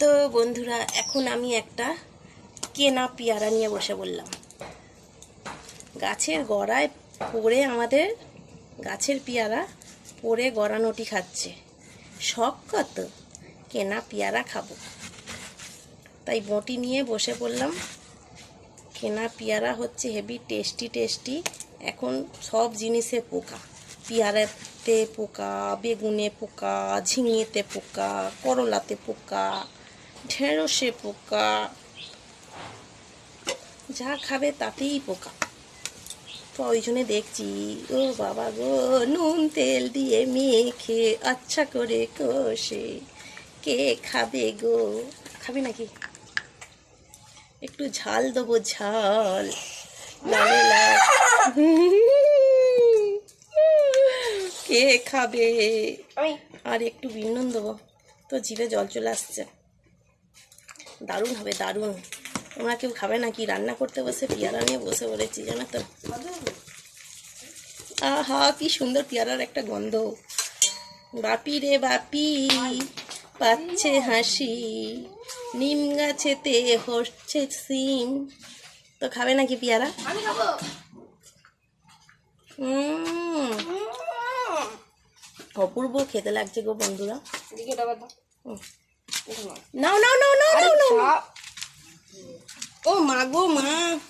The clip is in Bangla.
তো বন্ধুরা, এখন আমি একটা কেনা পেয়ারা নিয়ে বসে বললাম। গাছের গড়ায় পড়ে আমাদের, গাছের পেয়ারা পড়ে গড়ানোটি খাচ্ছে। শখ কত? কেনা পেয়ারা খাব। তাই বটি নিয়ে বসে পড়লাম কেনা পেয়ারা হচ্ছে হেভি টেস্টি টেস্টি, এখন সব জিনিসে পোকা। পেয়ারাতে পোকা, বেগুনে পোকা, ঝিঙেতে পোকা, করলাতে পোকা ঢেঁড়সে পোকা। যা খাবে তাতেই পোকা। তো ওই জন্য দেখছি ও বাবা গো নুন তেল দিয়ে মেখে আচ্ছা করে কষে। কে খাবে গো? খাবে নাকি? একটু ঝাল দেবো ঝাল। লালে লাল। কে খাবে? আর একটু বিন্দন দেবো। তো জিভে জল চলে আসছে। দারুণ হবে দারুণ। তোমরা কেউ খাবে নাকি? রান্না করতে বসে পেয়ারা নিয়ে বসে পড়েছি জানো তো। আহা কি সুন্দর পেয়ারার একটা গন্ধ। বাপি রে বাপি পাচ্ছে হাসি। নিম গাছেতে হচ্ছে সিম। তো খাবে নাকি পেয়ারা? অপূর্ব খেতে লাগছে গো বন্ধুরা। নাও। নাও নাও